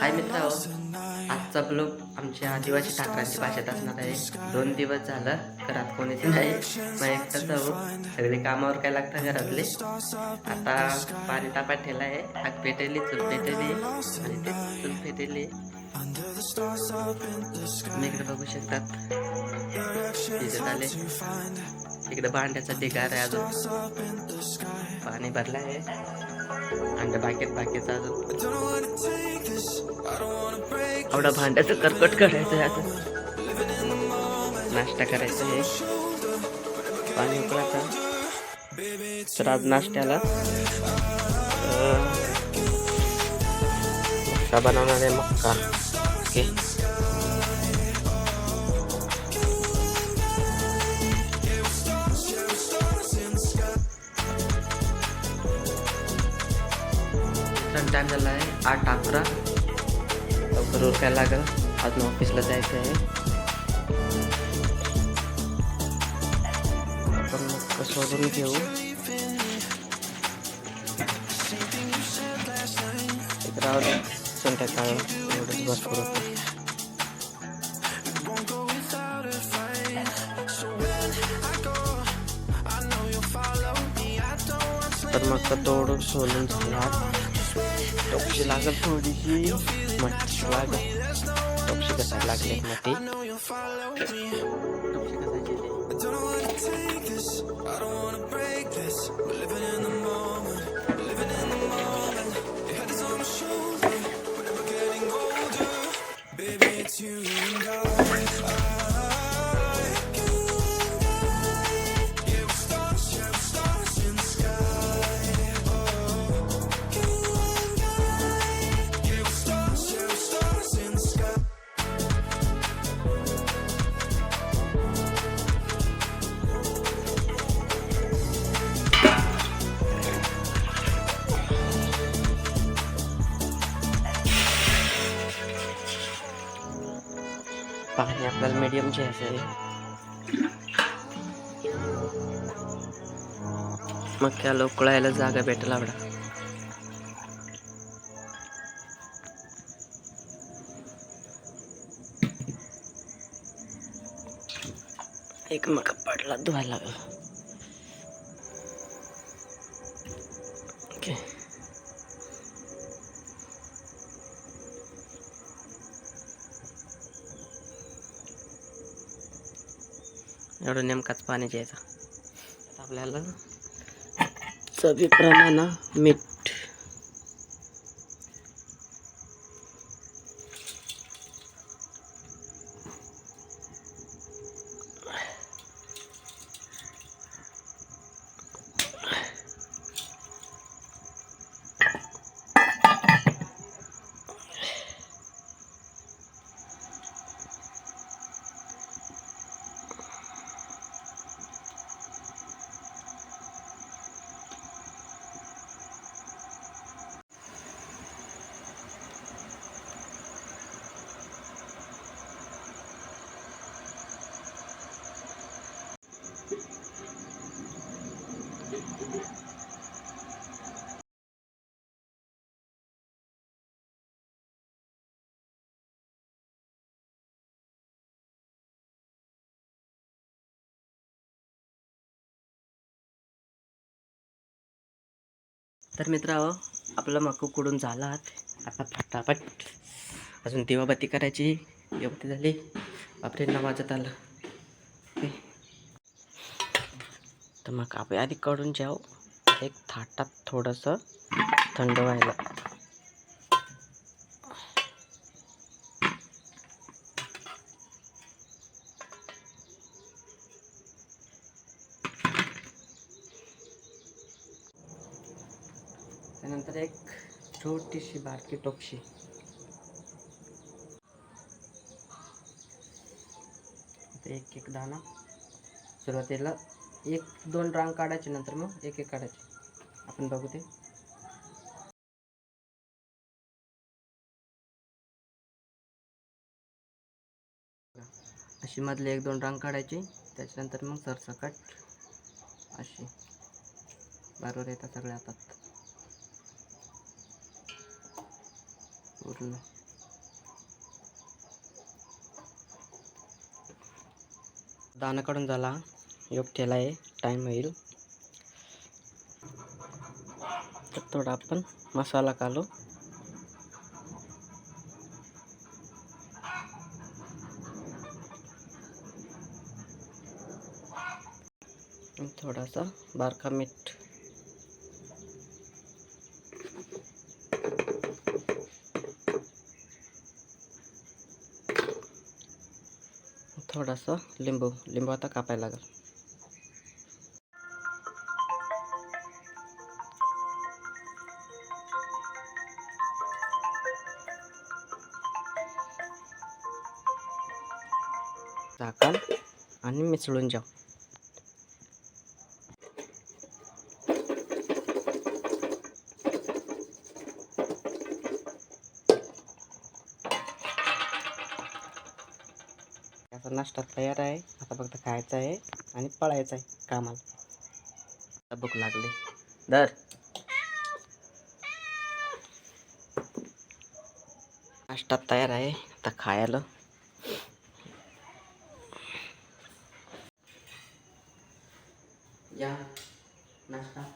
हाय मित्र आजचा ब्लॉग आमच्या आदिवासी ठाकरांची भाषेत असणार आहे. दोन दिवस झालं घरात कोणीच नाही. मग एकटाच सगळे कामावर काय लागतं घरातले? आता पाणी तापात ठेला आहे. आग पेटेली चूल पेटेली आणि ते चूल पेटेली तुम्ही इकडे बघू शकतात तिथे झाले. इकडे भांड्याचा ढिगार आहे अजून. पाणी भरलं आहे आणि बाकेत बाकीचं अजून. एवढा भांड्याचं करकट करायचं आहे अजून नाश्ता करायचा आहे पाणी उकळायचं तर आज नाश्त्याला बनवणार आहे मक्का. ओके. टाइम झाला आहे आठ अकरा लवकर उरकायला लागेल अजून ऑफिसला जायचं आहे आपण मग शोधून घेऊ एक संध्याकाळ एवढंच भरपूर होतं तर मग तोडून सोलून झाला Dobrze, laza króliki. Macie laga. Dobrze, पाणी आपल्याला मीडियम घ्यायचं आहे मग त्याला उकळायला जागा भेटेल आवडा एक मग पडला धुवायला लागला. एवढं नेमकाच पाणी द्यायचं आपल्याला चवीप्रमाणे मीठ तर मित्रांनो आपला मका कुडून झाला आता फटाफट अजून देवाबत्ती करायची. देवबत्ती झाली. आपले नवाजात आलं ओके. तर मग आपण आधी काढून जाऊ. एक थाटात थोडंसं थंड व्हायला. त्यानंतर एक छोटीशी बारकी टोपशी. एक एक दाना सुरुवातीला एक दोन रांग काढायचे नंतर मग एक एक काढायचे. आपण बघू ते. अशी मधले एक दोन रांग काढायची. त्याच्यानंतर मग सरसकट अशी बरोबर येतात सगळ्या हातात. पूर्ण. काढून झाला. योग ठेला आहे टाईम होईल. तर थोडा आपण मसाला कालो थोडासा बारका मीठ. थोडासा लिंबू. लिंबू आता कापायला लागेल. टाकाल आणि मिसळून जाऊ. त्याचा नाश्ता तयार आहे. आता फक्त खायचा आहे आणि पळायचं आहे कामाला. भूक लागली. दर नाश्ता तयार आहे. आता खायला. ยางนะครับ